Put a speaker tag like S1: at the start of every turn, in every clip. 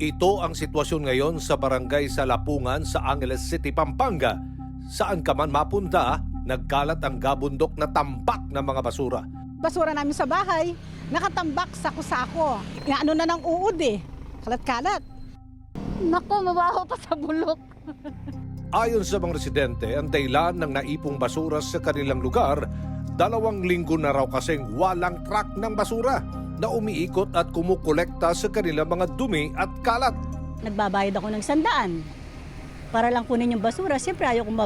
S1: Ito ang sitwasyon ngayon sa barangay Salapungan sa Angeles City, Pampanga. Saan ka man mapunta, nagkalat ang gabundok na tambak ng mga basura.
S2: basura namin sa bahay, nakatambak sa kusako. Nga ano na ng uod eh. Kalat-kalat.
S3: Naku, mabaho pa sa bulok.
S1: Ayon sa mga residente, ang dahilan ng naipong basura sa kanilang lugar, dalawang linggo na raw kasing walang truck ng basura na umiikot at kumukolekta sa kanilang mga dumi at kalat.
S4: Nagbabayad ako ng sandaan para lang kunin yung basura. Siyempre ayaw kong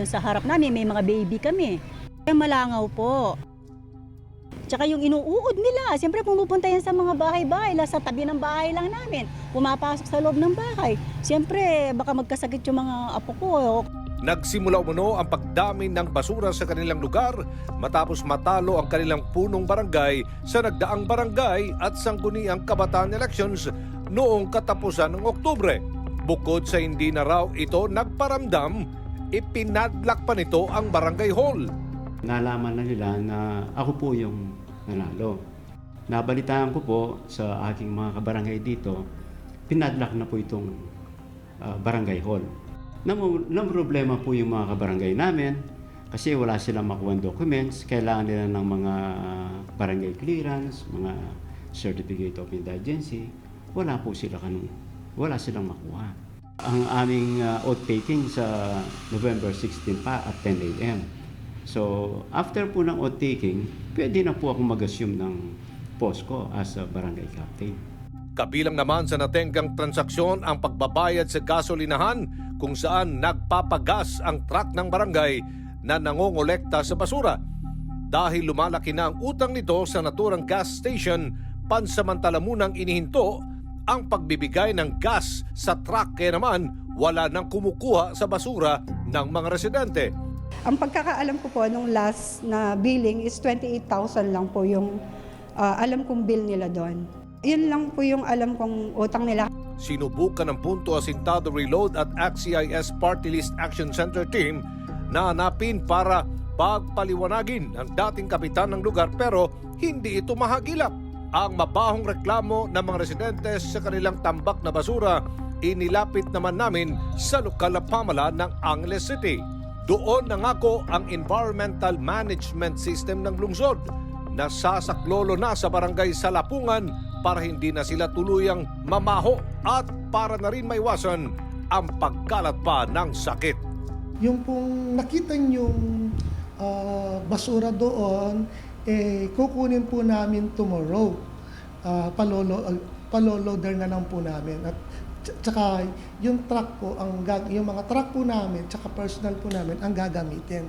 S4: yung sa harap namin. May mga baby kami. Kaya malangaw po. Tsaka yung inuuod nila, siyempre pumupunta yan sa mga bahay-bahay, sa tabi ng bahay lang namin. Pumapasok sa loob ng bahay. Siyempre, baka magkasakit yung mga apo ko.
S1: Nagsimula umano ang pagdami ng basura sa kanilang lugar matapos matalo ang kanilang punong barangay sa nagdaang barangay at sangguniang kabataan elections noong katapusan ng Oktubre. Bukod sa hindi na raw ito nagparamdam, ipinadlak pa nito ang barangay hall.
S5: nalaman na nila na ako po yung nanalo. Nabalitaan ko po sa aking mga kabarangay dito, pinadlock na po itong ah, barangay hall. Nam problema po yung mga kabarangay namin kasi wala silang makuha documents, kailangan nila ng mga barangay clearance, mga certificate of indigency. Wala po sila kanong, wala silang makuha. Ang aming uh, oath taking sa November 16 pa at 10 a.m. So, after po ng oath taking, pwede na po akong mag-assume ng post ko as a barangay captain.
S1: Kabilang naman sa natenggang transaksyon ang pagbabayad sa gasolinahan kung saan nagpapagas ang truck ng barangay na nangongolekta sa basura. Dahil lumalaki na ang utang nito sa naturang gas station, pansamantala munang inihinto ang pagbibigay ng gas sa truck kaya naman wala nang kumukuha sa basura ng mga residente.
S6: Ang pagkakaalam ko po nung last na billing is 28,000 lang po yung ah, alam kong bill nila doon. Yun lang po yung alam kong utang nila.
S1: Sinubukan ng Punto Asintado Reload at ACT-CIS Party List Action Center team na hanapin para pagpaliwanagin ang dating kapitan ng lugar pero hindi ito mahagilap. Ang mabahong reklamo ng mga residente sa kanilang tambak na basura inilapit naman namin sa lokal na pamalaan ng Angeles City. Doon nangako ang environmental management system ng lungsod na sasaklolo na sa barangay Salapungan para hindi na sila tuluyang mamaho at para na rin maiwasan ang pagkalat pa ng sakit.
S7: yung pong nakita yung basura doon, eh, kukunin po namin tomorrow. Ah, palolo, uh, paloloader na lang po namin. At tsa- tsaka yung truck po, ang, yung mga truck po namin, tsaka personal po namin, ang gagamitin.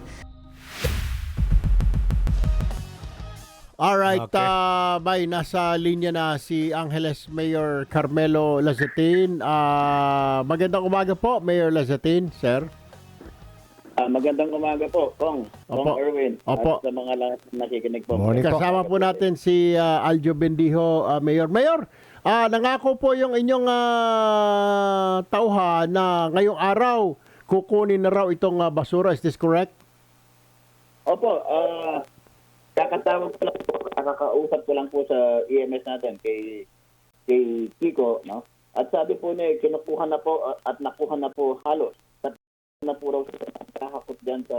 S8: Alright,
S1: Okay.
S8: ah, bay, nasa linya na si Angeles Mayor Carmelo Lazatin. Ah, magandang umaga po, Mayor Lazatin, sir.
S9: Ah, magandang umaga po, Kong.
S8: Opo.
S9: Kong Erwin.
S8: Opo.
S9: At sa mga lahat na nakikinig po.
S8: Morning Kasama po natin si ah, Aljo Bendijo, ah, Mayor. Mayor, ah, nangako po yung inyong ah, tauhan na ngayong araw kukunin na raw itong ah, basura. Is this correct?
S9: Opo, ah, kakatawag ko lang po, kakakausap ko lang po sa EMS natin kay kay Kiko, no? At sabi po niya, kinukuha na po ah, at nakuha na po halos. Na po raw sila nakakakot dyan sa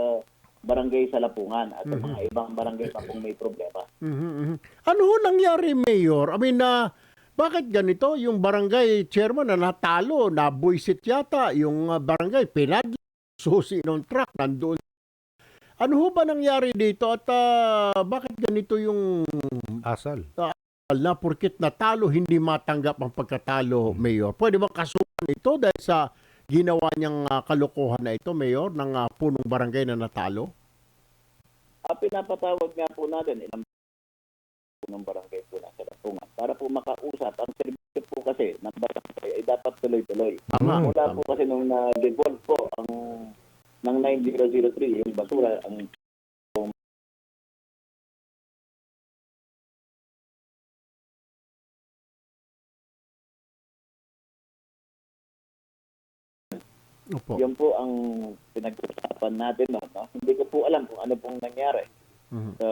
S9: barangay sa Lapungan at sa mga ibang barangay pa kung may problema.
S8: Mhm, mhm. Ano ho nangyari, Mayor? I mean, na bakit ganito? Yung barangay chairman na natalo, nabuisit yata. Yung ah, barangay pinad susi ng truck nandoon. Ano ho ba nangyari dito at ah, bakit ganito yung
S1: Asal.
S8: na porkit natalo hindi matanggap ang pagkatalo, Mayor? Pwede ba kasuhan ito dahil sa ginawa niyang ah, kalokohan na ito, Mayor, ng ah, punong barangay na natalo?
S9: Ah, pinapatawag nga po natin ilang po ng barangay po na sa Lapungan para po makausap. Ang servisyo po kasi ng barangay ay dapat tuloy-tuloy.
S8: Tama.
S9: Mula po kasi nung na-devolve po ang ng 9003 yung basura ang
S8: Opo.
S9: yun po ang pinag-usapan natin no, no? Hindi ko po alam kung ano pong nangyari
S8: Mhm.
S9: sa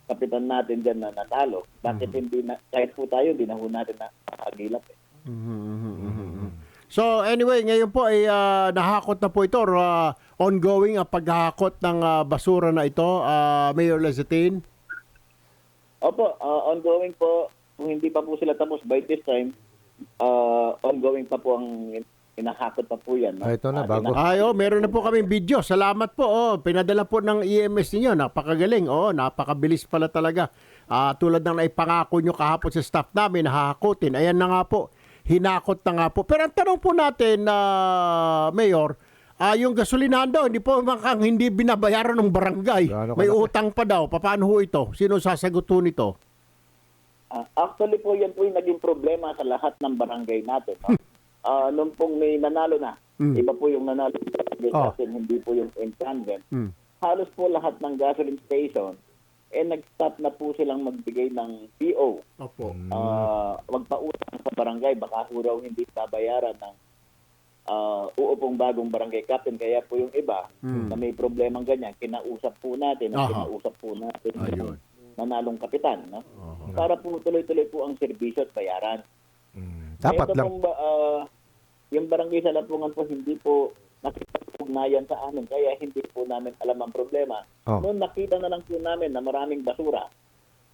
S9: sa kapitan natin dyan na natalo, bakit hindi na, kahit po tayo, hindi na ho natin nakagilap eh.
S8: So anyway, ngayon po ay ah, nahakot na po ito or ah, ongoing ang paghahakot ng ah, basura na ito, ah, Mayor Lazatin.
S9: Opo, ah, ongoing po. Kung hindi pa po sila tapos by this time, ah, ongoing pa po ang inahakot pa po yan. no?
S1: Ah, ito na, bago.
S8: Ay, oh, meron na po kaming video. Salamat po. Oh, pinadala po ng EMS ninyo. Napakagaling. Oh, napakabilis pala talaga. Ah, tulad ng naipangako nyo kahapon sa staff namin, hahakutin. Ayan na nga po. Hinakot na nga po. Pero ang tanong po natin, na Mayor, ah, yung gasolinahan daw, hindi po makang hindi binabayaran ng barangay.
S1: Gaano
S8: May utang pa daw. Paano ho ito? Sino sasagot ho nito?
S9: Ah, actually po, yan po yung naging problema sa lahat ng barangay natin. No? Ah, nung pong may nanalo na,
S8: Mm.
S9: iba po yung nanalo sa barangay
S8: Oh.
S9: natin, hindi po yung incumbent.
S8: Mm.
S9: Halos po lahat ng gasoline station, eh nag-stop na po silang magbigay ng PO.
S8: Opo.
S9: Ah, wag pa utang sa barangay, baka ho raw hindi babayaran ng uh, uupong bagong barangay captain. Kaya po yung iba na may problemang ganyan, kinausap po natin,
S8: Hmm.
S9: at
S8: Aha.
S9: kinausap po natin
S8: Ayun.
S9: nanalong kapitan. No? Para po tuloy-tuloy po ang serbisyo at bayaran.
S1: Mm, dapat
S9: Ito
S1: lang.
S9: pong ah, yung barangay sa Lapungan po hindi po nakipag-ugnayan sa amin kaya hindi po namin alam ang problema.
S1: Oh.
S9: Noon nakita na lang po namin na maraming basura,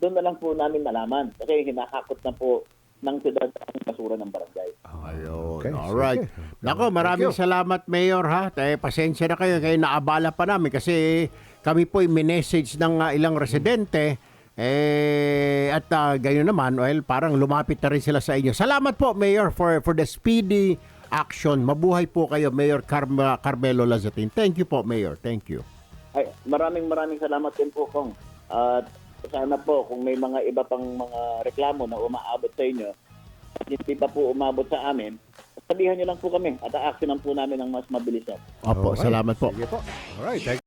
S9: doon na lang po namin nalaman kasi hinahakot na po ng siyudad ang basura ng barangay.
S8: Ayun.
S1: Okay,
S8: Alright.
S1: sige.
S8: Nako, maraming salamat, Mayor, ha. Eh, pasensya na kayo, kayo naabala pa namin kasi kami po ay minessage ng ah, ilang residente. Eh, at uh, gayon naman, well, parang lumapit na rin sila sa inyo. Salamat po, Mayor, for, for the speedy action. Mabuhay po kayo, Mayor Carme- Carmelo Lazatin. Thank you po, Mayor. Thank you.
S9: Ay, maraming maraming salamat din po kong at sana po kung may mga iba pang mga reklamo na umaabot sa inyo at hindi pa po umabot sa amin, sabihan niyo lang po kami at a-actionan po namin ng mas mabilis.
S8: Opo,
S1: Okay.
S8: salamat po.
S1: Sige po. Alright. Thank